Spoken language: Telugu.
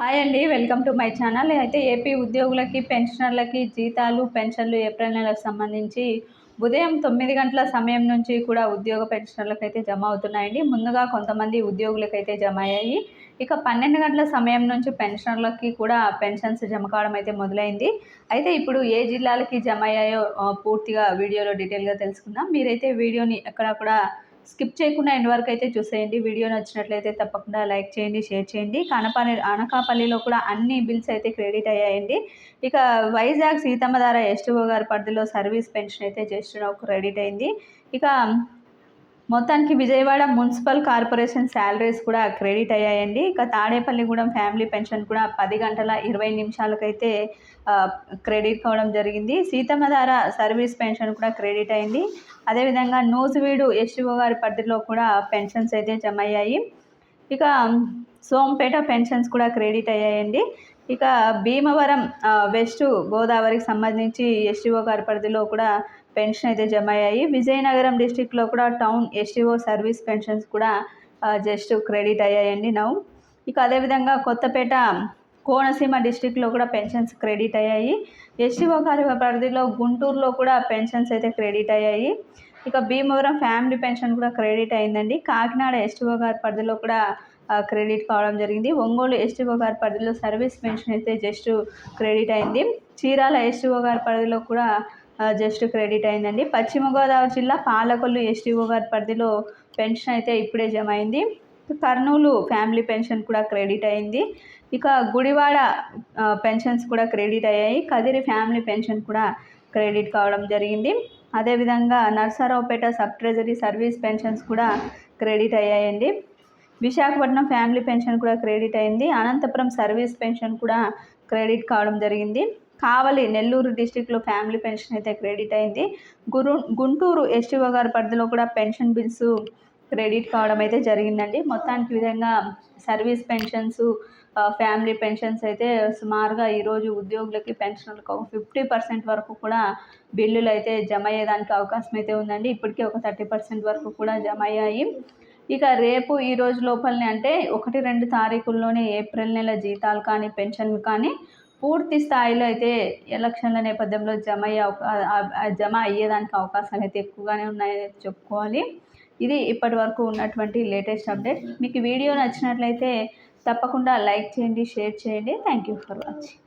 హాయ్ అండి వెల్కమ్ టు మై ఛానల్. అయితే ఏపీ ఉద్యోగులకి పెన్షనర్లకి జీతాలు పెన్షన్లు ఏప్రిల్ నెలకు సంబంధించి ఉదయం తొమ్మిది గంటల సమయం నుంచి కూడా ఉద్యోగ పెన్షనర్లకు అయితే జమ అవుతున్నాయండి. ముందుగా కొంతమంది ఉద్యోగులకైతే జమ అయ్యాయి. ఇక పన్నెండు గంటల సమయం నుంచి పెన్షనర్లకి కూడా పెన్షన్స్ జమ కావడం అయితే మొదలైంది. అయితే ఇప్పుడు ఏ జిల్లాలకి జమ అయ్యాయో పూర్తిగా వీడియోలో డీటెయిల్గా తెలుసుకుందాం. మీరైతే వీడియోని ఎక్కడ కూడా స్కిప్ చేయకుండా ఎండ్ వరకు అయితే చూసేయండి. వీడియో నచ్చినట్లయితే తప్పకుండా లైక్ చేయండి షేర్ చేయండి. కనపల్లి అనకాపల్లిలో కూడా అన్ని బిల్స్ అయితే క్రెడిట్ అయ్యాయండి. ఇక వైజాగ్ సీతమ్మధార ఎస్టీఓ గారి పరిధిలో సర్వీస్ పెన్షన్ అయితే జస్ట్ నాకు క్రెడిట్ అయింది. ఇక మొత్తానికి విజయవాడ మున్సిపల్ కార్పొరేషన్ శాలరీస్ కూడా క్రెడిట్ అయ్యాయండి. ఇక తాడేపల్లిగూడెం ఫ్యామిలీ పెన్షన్ కూడా పది గంటల ఇరవై నిమిషాలకైతే క్రెడిట్ కావడం జరిగింది. సీతమ్మధార సర్వీస్ పెన్షన్ కూడా క్రెడిట్ అయింది. అదేవిధంగా నూజివీడు ఎస్టీఓ గారి పరిధిలో కూడా పెన్షన్స్ అయితే జమ అయ్యాయి ఇక సోంపేట పెన్షన్స్ కూడా క్రెడిట్ అయ్యాయండి. ఇక భీమవరం వెస్ట్ గోదావరికి సంబంధించి ఎస్టీఓ గారి పరిధిలో కూడా పెన్షన్ అయితే జమ అయ్యాయి విజయనగరం డిస్టిక్లో కూడా టౌన్ ఎస్టీఓ సర్వీస్ పెన్షన్స్ కూడా జస్ట్ క్రెడిట్ అయ్యాయండి నౌ. ఇక అదేవిధంగా కొత్తపేట కోనసీమ డిస్టిక్లో కూడా పెన్షన్స్ క్రెడిట్ అయ్యాయి. ఎస్టీఓ గారి పరిధిలో గుంటూరులో కూడా పెన్షన్స్ అయితే క్రెడిట్ అయ్యాయి. ఇక భీమవరం ఫ్యామిలీ పెన్షన్ కూడా క్రెడిట్ అయిందండి. కాకినాడ ఎస్టీఓ గారి పరిధిలో కూడా క్రెడిట్ కావడం జరిగింది. ఒంగోలు ఎస్టీఓ గారి పరిధిలో సర్వీస్ పెన్షన్ అయితే జస్ట్ క్రెడిట్ అయింది. చీరాల ఎస్టీఓ గారి పరిధిలో కూడా జస్ట్ క్రెడిట్ అయిందండి. పశ్చిమ గోదావరి జిల్లా పాలకొల్లు ఎస్టీఓ గారి పరిధిలో పెన్షన్ అయితే ఇప్పుడే జమ అయింది. కర్నూలు ఫ్యామిలీ పెన్షన్ కూడా క్రెడిట్ అయింది. ఇక గుడివాడ పెన్షన్స్ కూడా క్రెడిట్ అయ్యాయి. కదిరి ఫ్యామిలీ పెన్షన్ కూడా క్రెడిట్ కావడం జరిగింది. అదేవిధంగా Narasaraopet sub treasury service pensions కూడా క్రెడిట్ అయ్యాయండి. విశాఖపట్నం ఫ్యామిలీ పెన్షన్ కూడా క్రెడిట్ అయింది. అనంతపురం సర్వీస్ పెన్షన్ కూడా క్రెడిట్ కావడం జరిగింది. కావలి నెల్లూరు డిస్టిక్లో ఫ్యామిలీ పెన్షన్ అయితే క్రెడిట్ అయింది. గురు గుంటూరు ఎస్టీఓ గారి పరిధిలో కూడా పెన్షన్ బిల్స్ క్రెడిట్ కావడం అయితే జరిగిందండి. మొత్తానికి విధంగా సర్వీస్ పెన్షన్స్ ఫ్యామిలీ పెన్షన్స్ అయితే సుమారుగా ఈరోజు ఉద్యోగులకి పెన్షన్లకు ఒక ఫిఫ్టీ పర్సెంట్ వరకు కూడా బిల్లులు అయితే జమ అయ్యేదానికి అవకాశం అయితే ఉందండి. ఇప్పటికే ఒక థర్టీ పర్సెంట్ వరకు కూడా జమ అయ్యాయి. ఇక రేపు ఈ రోజు లోపలనే అంటే ఒకటి రెండు తారీఖుల్లోనే ఏప్రిల్ నెల జీతాలు కానీ పెన్షన్లు కానీ పూర్తి స్థాయిలో అయితే ఎలక్షన్ల నేపథ్యంలో జమ అయ్యే జమ అయ్యేదానికి అవకాశాలు అయితే ఎక్కువగానే ఉన్నాయని చెప్పుకోవాలి. ఇది ఇప్పటి వరకు ఉన్నటువంటి లేటెస్ట్ అప్డేట్. మీకు వీడియో నచ్చినట్లయితే తప్పకుండా లైక్ చేయండి షేర్ చేయండి. Thank you for watching.